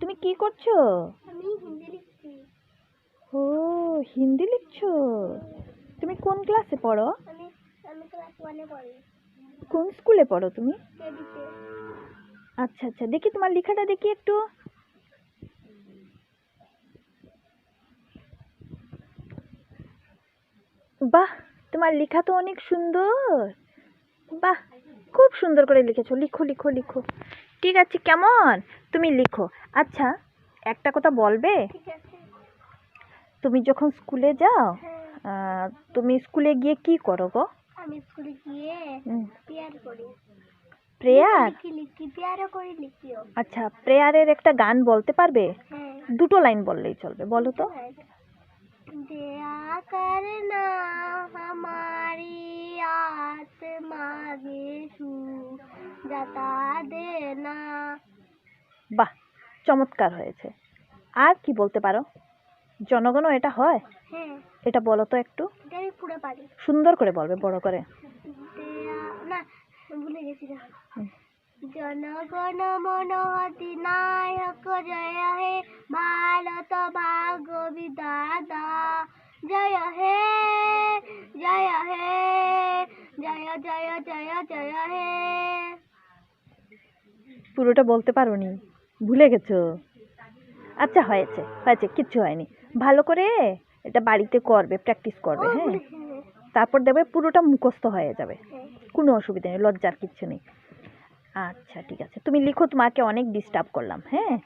তুমি কি করছ? আমি হিন্দি লিখছি। ও হিন্দি লিখছো? তুমি কোন ক্লাসে পড়ো? আমি আমি ক্লাস ওয়ানে পড়ি। কোন স্কুলে পড়ো তুমি? আচ্ছা আচ্ছা দেখি তোমার লেখাটা দেখি একটু। বাহ তোমার লেখা তো অনেক সুন্দর। বাহ খুব সুন্দর করে লিখেছো। লিখো লিখো লিখো। ঠিক আছে কেমন? তুমি লিখো। আচ্ছা একটা কথা বলবে? তুমি যখন স্কুলে যাও তুমি স্কুলে গিয়ে কি করো গো? প্রেয়ার আচ্ছা প্রেয়ারের একটা গান বলতে পারবে? দুটো লাইন বললেই চলবে বলো তো। না বাহ চমৎকার হয়েছে। আর কি বলতে পারো? জনগণও এটা হয়? হ্যাঁ। এটা বলো তো একটু। সুন্দর করে বলবে বড় করে। না ভুলে গেছি না জনগণ মন অধিনায়ক জয় হে ভারত ভাগ্য বিদাতা জয় হে জয় জয় জয় জয় হে। পুরোটা বলতে পারোনি। ভুলে গেছো? আচ্ছা হয়েছে হয়েছে কিচ্ছু হয়নি। ভালো করে এটা বাড়িতে করবে প্র্যাকটিস করবে হ্যাঁ? তারপর দেখবে পুরোটা মুখস্থ হয়ে যাবে। হ্যাঁ। কোনো অসুবিধা নেই লজ্জার কিচ্ছু নেই। আচ্ছা ঠিক আছে। তুমি লিখো তোমাকে অনেক ডিস্টার্ব করলাম হ্যাঁ?